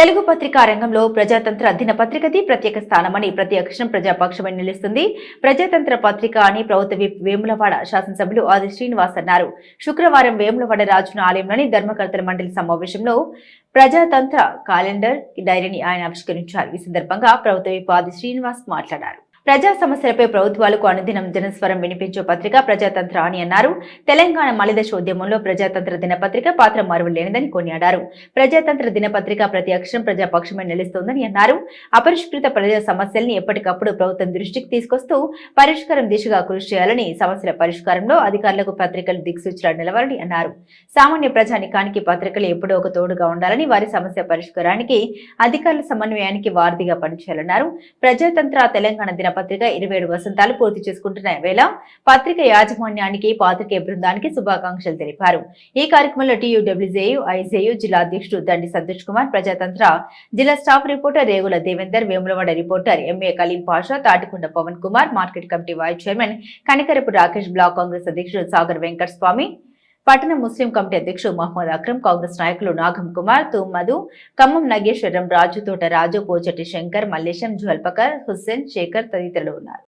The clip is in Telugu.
తెలుగు పత్రికా రంగంలో ప్రజాతంత్ర దినపత్రికది ప్రత్యేక స్థానమని ప్రతి అక్షరం ప్రజాపక్షమని నిలుస్తుంది. ప్రజాతంత్ర పత్రిక అని ప్రభుత్వ విప్ వేములవాడ శాసనసభ్యులు ఆది శ్రీనివాస్ అన్నారు. శుక్రవారం వేములవాడ రాజున ఆలయంలోని ధర్మకర్తల మండలి సమావేశంలో ప్రజాతంత్ర క్యాలెండర్ డైరీని ఆయన ఆవిష్కరించారు. ఈ సందర్భంగా ప్రభుత్వ విప్ ఆది శ్రీనివాస్ మాట్లాడారు. ప్రజా సమస్యలపై ప్రభుత్వాలకు అనుదినం జనస్వరం వినిపించే పత్రిక ప్రజాతంత్ర అని అన్నారు. తెలంగాణ మలిదశ ఉద్యమంలో ప్రజాతంత్ర దినపత్రిక పాత్ర మరువలేనిదని కొనియాడారు. ప్రజాతంత్ర దినపత్రిక ప్రతి అక్షరం ప్రజాపక్షమే నిలుస్తోందని అన్నారు. అపరిష్కృత ప్రజా సమస్యల్ని ఎప్పటికప్పుడు ప్రభుత్వం దృష్టికి తీసుకొస్తూ పరిష్కారం దిశగా కృషి చేయాలని సమస్యల పరిష్కారంలో అధికారులకు పత్రికలు దిక్సూచిలా నిలవాలని అన్నారు. సామాన్య ప్రజానికానికి పత్రికలు ఎప్పుడో ఒక తోడుగా ఉండాలని వారి సమస్య పరిష్కారానికి అధికారుల సమన్వయానికి వారధిగా పనిచేయాలన్నారు. ప్రజాతంత్ర తెలంగాణ దినపత్రిక ఇరవై ఏడు వసంతాలు పూర్తి చేసుకుంటున్న వేళ పత్రిక యాజమాన్యానికి పాత్రికేయ బృందానికి శుభాకాంక్షలు తెలిపారు. ఈ కార్యక్రమంలో టీయూడబ్ల్యూజేయు ఐజేయు జిల్లా అధ్యక్షుడు దండి సంతోష్ కుమార్ ప్రజాతంత్ర జిల్లా staff reporter Regula Devender Vemulawada reporter MA Kaleem Pasha Tatikonda Pavan Kumar market committee vice chairman Kanikarapu Rakesh block Congress అధ్యక్షుడు సాగర్ వెంకట స్వామి పట్టణ ముస్లిం కమిటీ అధ్యక్షుడు మహమ్మద్ అక్రమ్ కాంగ్రెస్ నాయకులు నాగం కుమార్ తుమ్మదు ఖమ్మం నగేశ్వరం రాజు తోట రాజు పోచటి శంకర్ మల్లేశం జువల్పకర్ హుస్సేన్ శేఖర్ తదితరులు ఉన్నారు.